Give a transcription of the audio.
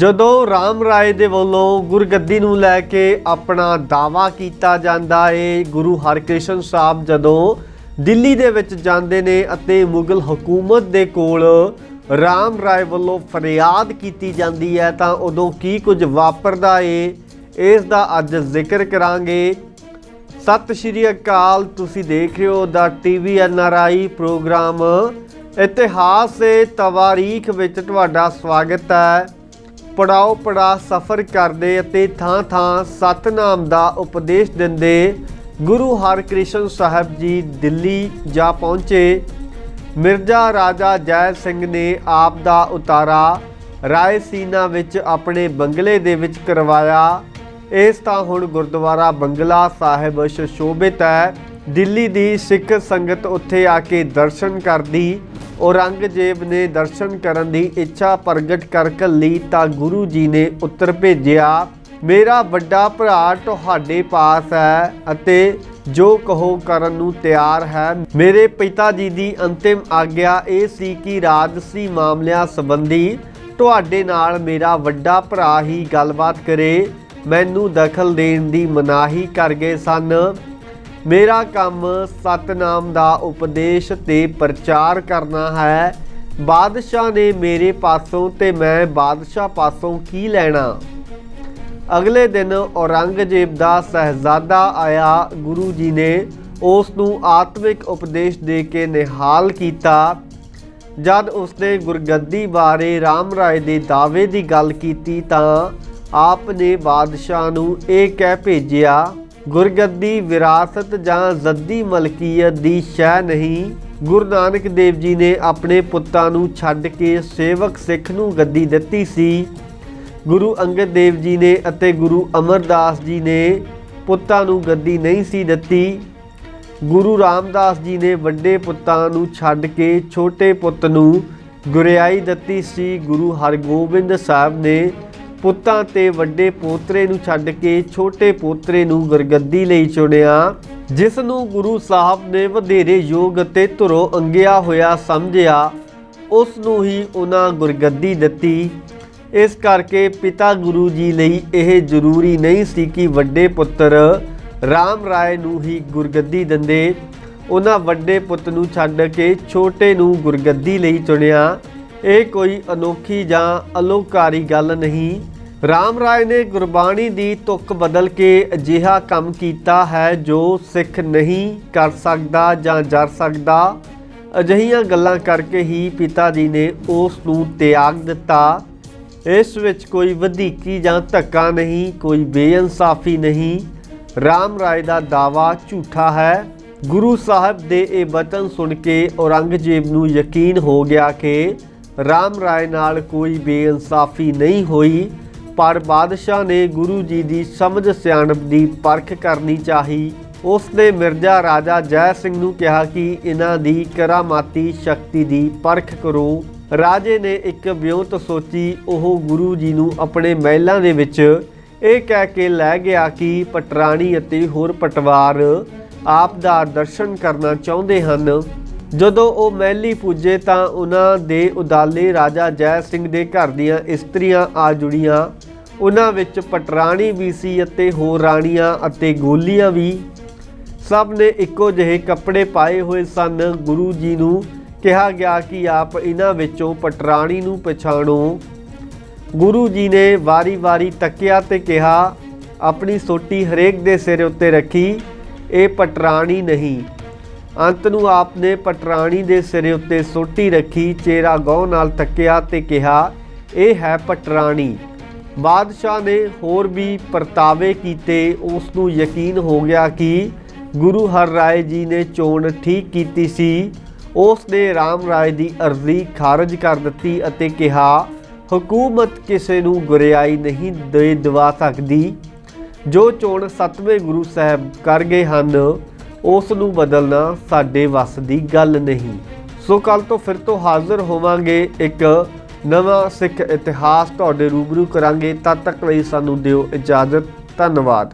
ਜਦੋਂ ਰਾਮ ਰਾਏ ਦੇ ਵੱਲੋਂ ਗੁਰਗੱਦੀ ਨੂੰ ਲੈ ਕੇ ਆਪਣਾ ਦਾਵਾ ਕੀਤਾ ਜਾਂਦਾ ਏ, ਗੁਰੂ ਹਰਕ੍ਰਿਸ਼ਨ ਸਾਹਿਬ ਜਦੋਂ ਦਿੱਲੀ ਦੇ ਵਿੱਚ ਜਾਂਦੇ ਨੇ ਅਤੇ ਮੁਗਲ ਹਕੂਮਤ ਦੇ ਕੋਲ ਰਾਮ ਰਾਏ ਵੱਲੋਂ ਫਰਿਆਦ ਕੀਤੀ ਜਾਂਦੀ ਹੈ, ਤਾਂ ਉਦੋਂ ਕੀ ਕੁਝ ਵਾਪਰਦਾ ਏ, ਇਸ ਦਾ ਅੱਜ ਜ਼ਿਕਰ ਕਰਾਂਗੇ। ਸਤਿ ਸ਼੍ਰੀ ਅਕਾਲ, ਤੁਸੀਂ ਦੇਖ ਰਹੇ ਹੋ ਦਾ ਟੀਵੀ ਐਨਆਰਆਈ ਪ੍ਰੋਗਰਾਮ। ਇਤਿਹਾਸ ਤੇ ਤਵਾਰੀਖ ਵਿੱਚ ਤੁਹਾਡਾ ਸਵਾਗਤ ਹੈ। ਪੜਾਓ ਪੜਾ ਸਫ਼ਰ ਕਰਦੇ ਅਤੇ ਥਾਂ ਥਾਂ ਸਤਨਾਮ ਦਾ ਉਪਦੇਸ਼ ਦਿੰਦੇ ਗੁਰੂ ਹਰਕ੍ਰਿਸ਼ਨ ਸਾਹਿਬ ਜੀ ਦਿੱਲੀ ਜਾ ਪਹੁੰਚੇ। ਮਿਰਜ਼ਾ ਰਾਜਾ ਜੈ ਸਿੰਘ ਨੇ ਆਪ ਦਾ ਉਤਾਰਾ ਰਾਇਸੀਨਾ ਵਿੱਚ ਆਪਣੇ ਬੰਗਲੇ ਦੇ ਵਿੱਚ ਕਰਵਾਇਆ। ਇਸ ਤਾਂ ਹੁਣ ਗੁਰਦੁਆਰਾ ਬੰਗਲਾ ਸਾਹਿਬ ਸ਼ੋਭਿਤ ਹੈ। ਦਿੱਲੀ ਦੀ ਸਿੱਖ ਸੰਗਤ ਉੱਥੇ ਆ ਕੇ ਦਰਸ਼ਨ ਕਰਦੀ ਔਰੰਗਜ਼ੇਬ ਨੇ ਦਰਸ਼ਨ ਕਰਨ ਦੀ ਇੱਛਾ ਪ੍ਰਗਟ ਕਰ ਘੱਲੀ ਤਾਂ ਗੁਰੂ ਜੀ ਨੇ ਉੱਤਰ ਭੇਜਿਆ, ਮੇਰਾ ਵੱਡਾ ਭਰਾ ਤੁਹਾਡੇ ਪਾਸ ਹੈ ਅਤੇ ਜੋ ਕਹੋ ਕਰਨ ਨੂੰ ਤਿਆਰ ਹੈ। ਮੇਰੇ ਪਿਤਾ ਜੀ ਦੀ ਅੰਤਿਮ ਆਗਿਆ ਇਹ ਸੀ ਕਿ ਰਾਜਸੀ ਮਾਮਲਿਆਂ ਸੰਬੰਧੀ ਤੁਹਾਡੇ ਨਾਲ ਮੇਰਾ ਵੱਡਾ ਭਰਾ ਹੀ ਗੱਲਬਾਤ ਕਰੇ। ਮੈਨੂੰ ਦਖਲ ਦੇਣ ਦੀ ਮਨਾਹੀ ਕਰ ਗਏ ਸਨ। ਮੇਰਾ ਕੰਮ ਸਤਨਾਮ ਦਾ ਉਪਦੇਸ਼ ਤੇ ਪ੍ਰਚਾਰ ਕਰਨਾ ਹੈ। ਬਾਦਸ਼ਾਹ ਨੇ ਮੇਰੇ ਪਾਸੋਂ ਤੇ ਮੈਂ ਬਾਦਸ਼ਾਹ ਪਾਸੋਂ ਕੀ ਲੈਣਾ? ਅਗਲੇ ਦਿਨ ਔਰੰਗਜ਼ੇਬ ਦਾ ਸਹਜ਼ਾਦਾ ਆਇਆ। ਗੁਰੂ ਜੀ ਨੇ ਉਸ ਨੂੰ ਆਤਮਿਕ ਉਪਦੇਸ਼ ਦੇ ਕੇ ਨਿਹਾਲ ਕੀਤਾ। ਜਦ ਉਸਨੇ ਗੁਰਗੱਦੀ ਬਾਰੇ ਰਾਮ ਰਾਏ ਦੇ ਦਾਅਵੇ ਦੀ ਗੱਲ ਕੀਤੀ ਤਾਂ ਆਪ ਨੇ ਬਾਦਸ਼ਾਹ ਨੂੰ ਇਹ ਕਹਿ ਭੇਜਿਆ ਗੁਰਗੱਦੀ, ਵਿਰਾਸਤ ਜਾਂ ਜ਼ੱਦੀ ਮਲਕੀਅਤ ਦੀ ਸ਼ੈ ਨਹੀਂ, ਗੁਰੂ ਨਾਨਕ ਦੇਵ ਜੀ ਨੇ ਆਪਣੇ ਪੁੱਤਾਂ ਨੂੰ ਛੱਡ ਕੇ ਸੇਵਕ ਸਿੱਖ ਨੂੰ ਗੱਦੀ ਦਿੱਤੀ ਸੀ। ਗੁਰੂ ਅੰਗਦ ਦੇਵ ਜੀ ਨੇ ਅਤੇ ਗੁਰੂ ਅਮਰਦਾਸ ਜੀ ਨੇ ਪੁੱਤਾਂ ਨੂੰ ਗੱਦੀ ਨਹੀਂ ਸੀ ਦਿੱਤੀ। ਗੁਰੂ ਰਾਮਦਾਸ ਜੀ ਨੇ ਵੱਡੇ ਪੁੱਤਾਂ ਨੂੰ ਛੱਡ ਕੇ ਛੋਟੇ ਪੁੱਤ ਨੂੰ ਗੁਰਿਆਈ ਦਿੱਤੀ ਸੀ। ਗੁਰੂ ਹਰਗੋਬਿੰਦ ਸਾਹਿਬ ਨੇ ਪੁੱਤਾਂ ਤੇ ਵੱਡੇ ਪੋਤਰੇ ਨੂੰ ਛੱਡ ਕੇ ਛੋਟੇ ਪੋਤਰੇ ਨੂੰ ਗੁਰਗੱਦੀ ਲਈ ਚੁਣਿਆ, ਜਿਸ ਨੂੰ ਗੁਰੂ ਸਾਹਿਬ ਨੇ ਵਧੇਰੇ ਯੋਗ ਅਤੇ ਧੁਰੋਂ ਅੰਗਿਆ ਹੋਇਆ ਸਮਝਿਆ, ਉਸ ਨੂੰ ਹੀ ਉਹਨਾਂ ਗੁਰਗੱਦੀ ਦਿੱਤੀ। ਇਸ ਕਰਕੇ ਪਿਤਾ ਗੁਰੂ ਜੀ ਲਈ ਇਹ ਜ਼ਰੂਰੀ ਨਹੀਂ ਸੀ ਕਿ ਵੱਡੇ ਪੁੱਤਰ ਰਾਮ ਰਾਏ ਨੂੰ ਹੀ ਗੁਰਗੱਦੀ ਦਿੰਦੇ। ਉਹਨਾਂ ਵੱਡੇ ਪੁੱਤ ਨੂੰ ਛੱਡ ਕੇ ਛੋਟੇ ਨੂੰ ਗੁਰਗੱਦੀ ਲਈ ਚੁਣਿਆ। ਇਹ ਕੋਈ ਅਨੋਖੀ ਜਾਂ ਅਲੋਕਾਰੀ ਗੱਲ ਨਹੀਂ। ਰਾਮ ਰਾਏ ਨੇ ਗੁਰਬਾਣੀ ਦੀ ਤੁਕ ਬਦਲ ਕੇ ਅਜਿਹਾ ਕੰਮ ਕੀਤਾ ਹੈ ਜੋ ਸਿੱਖ ਨਹੀਂ ਕਰ ਸਕਦਾ ਜਾਂ ਜਰ ਸਕਦਾ। ਅਜਿਹੀਆਂ ਗੱਲਾਂ ਕਰਕੇ ਹੀ ਪਿਤਾ ਜੀ ਨੇ ਉਸ ਨੂੰ ਤਿਆਗ ਦਿੱਤਾ। ਇਸ ਵਿੱਚ ਕੋਈ ਵਧੀਕੀ ਜਾਂ ਧੱਕਾ ਨਹੀਂ, ਕੋਈ ਬੇਇਨਸਾਫੀ ਨਹੀਂ। ਰਾਮ ਰਾਏ ਦਾ ਦਾਵਾ ਝੂਠਾ ਹੈ। ਗੁਰੂ ਸਾਹਿਬ ਦੇ ਇਹ ਬਚਨ ਸੁਣ ਕੇ ਔਰੰਗਜ਼ੇਬ ਨੂੰ ਯਕੀਨ ਹੋ ਗਿਆ ਕਿ ਰਾਮ ਰਾਏ ਨਾਲ ਕੋਈ ਬੇਇਨਸਾਫੀ ਨਹੀਂ ਹੋਈ, ਪਰ ਬਾਦਸ਼ਾਹ ਨੇ ਗੁਰੂ ਜੀ ਦੀ ਸਮਝ ਸਿਆਣਪ ਦੀ ਪਰਖ ਕਰਨੀ ਚਾਹੀ। ਉਸ ਨੇ ਮਿਰਜ਼ਾ ਰਾਜਾ ਜੈ ਸਿੰਘ ਨੂੰ ਕਿਹਾ ਕਿ ਇਹਨਾਂ ਦੀ ਕਰਾਮਾਤੀ ਸ਼ਕਤੀ ਦੀ ਪਰਖ ਕਰੋ। ਰਾਜੇ ਨੇ ਇੱਕ ਵਿਉਂਤ ਸੋਚੀ, ਉਹ ਗੁਰੂ ਜੀ ਨੂੰ ਆਪਣੇ ਮਹਿਲਾਂ ਦੇ ਵਿੱਚ ਇਹ ਕਹਿ ਕੇ ਲੈ ਗਿਆ ਕਿ ਪਟਰਾਣੀ ਅਤੇ ਹੋਰ ਪਟਵਾਰ ਆਪ ਦਾ ਦਰਸ਼ਨ ਕਰਨਾ ਚਾਹੁੰਦੇ ਹਨ। ਜਦੋਂ ਉਹ ਮਹਿਲੀ ਪੁੱਜੇ ਤਾਂ ਉਹਨਾਂ ਦੇ ਉਦਾਲੇ ਰਾਜਾ ਜੈ ਸਿੰਘ ਦੇ ਘਰ ਦੀਆਂ ਇਸਤਰੀਆਂ ਆ ਜੁੜੀਆਂ। ਉਹਨਾਂ ਵਿੱਚ ਪਟਰਾਣੀ ਵੀ ਸੀ ਅਤੇ ਹੋਰ ਰਾਣੀਆਂ ਅਤੇ ਗੋਲੀਆਂ ਵੀ। ਸਭ ਨੇ ਇੱਕੋ ਜਿਹੇ ਕੱਪੜੇ ਪਾਏ ਹੋਏ ਸਨ। ਗੁਰੂ ਜੀ ਨੂੰ ਕਿਹਾ ਗਿਆ ਕਿ ਆਪ ਇਹਨਾਂ ਵਿੱਚੋਂ ਪਟਰਾਣੀ ਨੂੰ ਪਛਾਣੋ। ਗੁਰੂ ਜੀ ਨੇ ਵਾਰੀ-ਵਾਰੀ ਤੱਕਿਆ ਤੇ ਕਿਹਾ, ਆਪਣੀ ਸੋਟੀ ਹਰੇਕ ਦੇ ਸਿਰ ਉੱਤੇ ਰੱਖੀ, ਇਹ ਪਟਰਾਣੀ ਨਹੀਂ। ਅੰਤ ਨੂੰ ਆਪ ਨੇ ਪਟਰਾਣੀ ਦੇ ਸਿਰੇ ਉੱਤੇ ਸੋਟੀ ਰੱਖੀ, ਚਿਹਰਾ ਗੌ ਨਾਲ ਤੱਕਿਆ ਤੇ ਕਿਹਾ, ਇਹ ਹੈ ਪਟਰਾਣੀ। ਬਾਦਸ਼ਾਹ ਨੇ ਹੋਰ ਵੀ ਪਰਤਾਵੇ ਕੀਤੇ। ਉਸ ਨੂੰ ਯਕੀਨ ਹੋ ਗਿਆ ਕਿ ਗੁਰੂ ਹਰ ਰਾਏ ਜੀ ਨੇ ਚੋਣ ਠੀਕ ਕੀਤੀ ਸੀ। ਉਸ ਨੇ ਰਾਮ ਰਾਏ ਦੀ ਅਰਜ਼ੀ ਖਾਰਜ ਕਰ ਦਿੱਤੀ ਅਤੇ ਕਿਹਾ, ਹਕੂਮਤ ਕਿਸੇ ਨੂੰ ਗੁਰਿਆਈ ਨਹੀਂ ਦੇ ਦਵਾ ਸਕਦੀ। ਜੋ ਚੋਣ ਸਤਵੇਂ ਗੁਰੂ ਸਾਹਿਬ ਕਰ ਗਏ ਹਨ ਉਸ ਨੂੰ ਬਦਲਣਾ ਸਾਡੇ ਵੱਸ ਦੀ ਗੱਲ ਨਹੀਂ। ਸੋ ਕੱਲ ਤੋਂ ਫਿਰ ਤੋਂ ਹਾਜ਼ਰ ਹੋਵਾਂਗੇ ਇੱਕ ਨਵਾਂ ਸਿੱਖ ਇਤਿਹਾਸ ਤੁਹਾਡੇ ਰੂਬਰੂ ਕਰਾਂਗੇ। ਤਦ ਤੱਕ ਲਈ ਸਾਨੂੰ ਦਿਓ ਇਜਾਜ਼ਤ। ਧੰਨਵਾਦ।